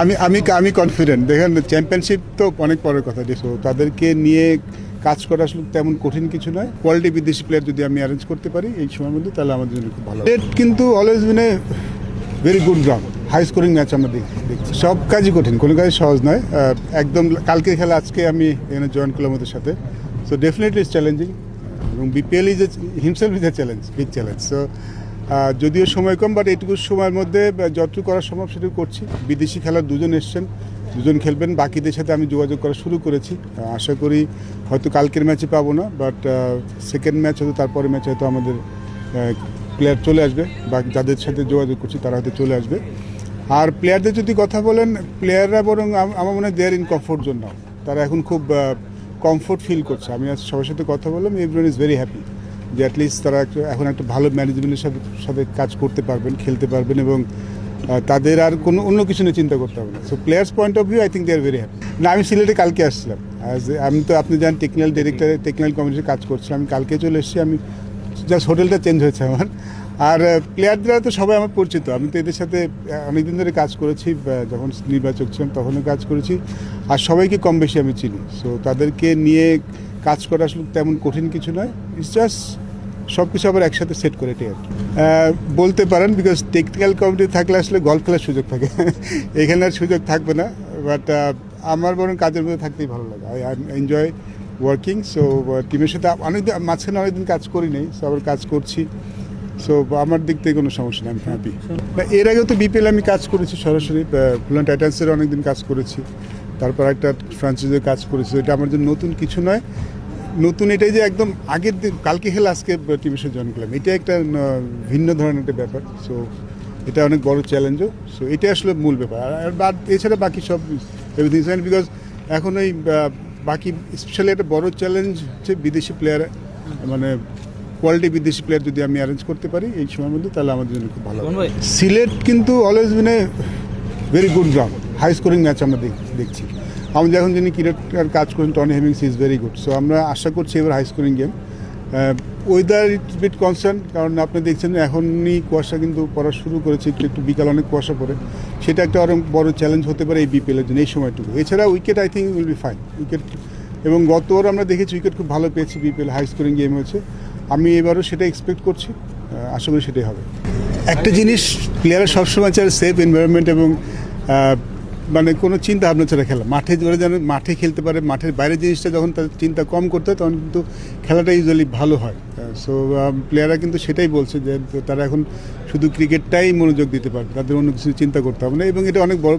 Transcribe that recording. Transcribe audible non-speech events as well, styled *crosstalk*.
আমি আমি আমি কনফিডেন্ট দেখেন চ্যাম্পিয়নশিপ তো অনেক পরের কথা সো তাদেরকে নিয়ে কাজ করা আসলে তেমন কঠিন কিছু নয়। কোয়ালিটি বিদেশি প্লেয়ার যদি আমি অ্যারেঞ্জ করতে পারি এই সময়ের মধ্যে, তাহলে আমাদের জন্য খুব ভালো It কিন্তু always a very good ground high scoring match আমরা দেখি, দেখছি। সব কাজই কঠিন, কোনো কাজই সহজ নয়। একদম কালকে খেলা আজকে আমি এখানে জয়েন করলাম ওদের সাথে। সো ডেফিনেটলি ইজ চ্যালেঞ্জিং এবং BPL is himself is a challenge big challenge so যদিও সময় কম বাট এইটুকু সময়ের মধ্যে যতটুকু করা সম্ভব সেটুকু করছি। বিদেশি খেলার দুজন এসছেন, দুজন খেলবেন, বাকিদের সাথে আমি যোগাযোগ করা শুরু করেছি। আশা করি হয়তো কালকের ম্যাচে পাবো না বাট সেকেন্ড ম্যাচ হয়তো তারপরে ম্যাচ হয়তো আমাদের প্লেয়ার চলে আসবে, বা যাদের সাথে যোগাযোগ করছি, তারা হয়তো চলে আসবে। আর প্লেয়ারদের যদি কথা বলেন প্লেয়াররা বরং আমার মনে হয় দেয়ার ইন কমফোর্ট জোন তারা এখন খুব কমফোর্ট ফিল করছে। আমি আজ সবার সাথে কথা বললাম এভরিওয়ান ইজ ভেরি হ্যাপি যে অ্যাটলিস্ট তারা এখন একটা ভালো ম্যানেজমেন্টের সাথে সাথে কাজ করতে পারবেন, খেলতে পারবেন এবং তাদের আর কোনো, অন্য কিছু নিয়ে চিন্তা করতে হবে না। So players point of view I think they are very happy না, আমি সিলেটে কালকে আসছিলাম। আমি তো, আপনি জানেন টেকনিক্যাল ডিরেক্টর টেকনিক্যাল কমিটিতে কাজ করছিলাম। আমি কালকে চলে এসেছি, আমি জাস্ট হোটেলটা চেঞ্জ হয়েছে আমার। আর প্লেয়াররা তো সবাই আমার পরিচিত। আমি তো এদের সাথে অনেকদিন ধরে কাজ করেছি যখন নির্বাচক ছিলাম তখনও কাজ করেছি। আর সবাইকে কম বেশি আমি চিনি। সো তাদেরকে নিয়ে কাজ করা আসলে তেমন কঠিন কিছু নয়। ইটস জাস্ট সব কিছু আবার একসাথে সেট করে এটাই আর। বলতে পারেন বিকজ টেকনিক্যাল কমিটি থাকলে আসলে গল্প খেলার সুযোগ থাকে। *laughs* এখানে আর সুযোগ থাকবে না বাট আমার বরং কাজের মধ্যে থাকতেই ভালো লাগে। আই এনজয় ওয়ার্কিং সো টিমের সাথে অনেক মাঝখানে অনেকদিন কাজ করি নেই সো আবার কাজ করছি। সো আমার দিক থেকে কোনো সমস্যা নেই আমি হ্যাপি এর আগেও তো বিপিএল আমি কাজ করেছি সরাসরি ফুলান টাইটান্সের অনেকদিন কাজ করেছি। তারপর একটা ফ্রান্সাইজের কাজ করেছি এটা আমার জন্য নতুন কিছু নয়। নতুন এটাই যে একদম আগের দিন কালকে খেলে আজকে টিমের সাথে জয়েন করলাম। এটা একটা ভিন্ন ধরনের একটা ব্যাপার। সো এটা অনেক বড় চ্যালেঞ্জও সো এটা আসলে মূল ব্যাপার। আর- বাদ এছাড়া বাকি সব এভরিথিং ফাইন বিকজ এখন ওই বাকি স্পেশালি একটা বড় চ্যালেঞ্জ হচ্ছে বিদেশি প্লেয়ার মানে কোয়ালিটি বিদেশি প্লেয়ার যদি আমি অ্যারেঞ্জ করতে পারি এই সময়ের মধ্যে তাহলে আমাদের জন্য খুব ভালো? সিলেট কিন্তু always a very good ground high scoring match আমরা দেখ- দেখছি। আমি যখন যিনি ক্রিকেটার কাজ করেন Tony Hemmings is very good so আমরা আশা করছি এবার high scoring game weather it's bit concern কারণ আপনি দেখছেন এখনই কুয়াশা কিন্তু পড়া শুরু করেছে, একটু একটু বিকাল অনেক কুয়াশা পড়ে। সেটা একটা অনেক বড় চ্যালেঞ্জ হতে পারে এই বিপিএলের জন্য, এই সময়টুকু। এছাড়া wicket I think will be fine wicket এবং গতবার আমরা দেখেছি উইকেট খুব ভালো পেয়েছি বিপিএল হাই স্কোরিং গেম হয়েছে। আমি এবারও সেটা এক্সপেক্ট করছি আশা করি সেটাই হবে। একটা জিনিস প্লেয়াররা সবসময় চায় সেফ এনভায়রনমেন্ট এবং মানে কোনো চিন্তা ভাবনা ছাড়া খেলা। মাঠে ধরে যেন মাঠে খেলতে পারে, মাঠের বাইরে জিনিসটা যখন তাদের চিন্তা কম করতে হয়, তখন কিন্তু খেলাটা ইউজুয়ালি ভালো হয়। সো প্লেয়াররা কিন্তু সেটাই বলছে যে, তারা এখন শুধু ক্রিকেটটাই মনোযোগ দিতে পারে তাদের অন্য কিছু চিন্তা করতে হবে না। এবং এটা অনেক বড়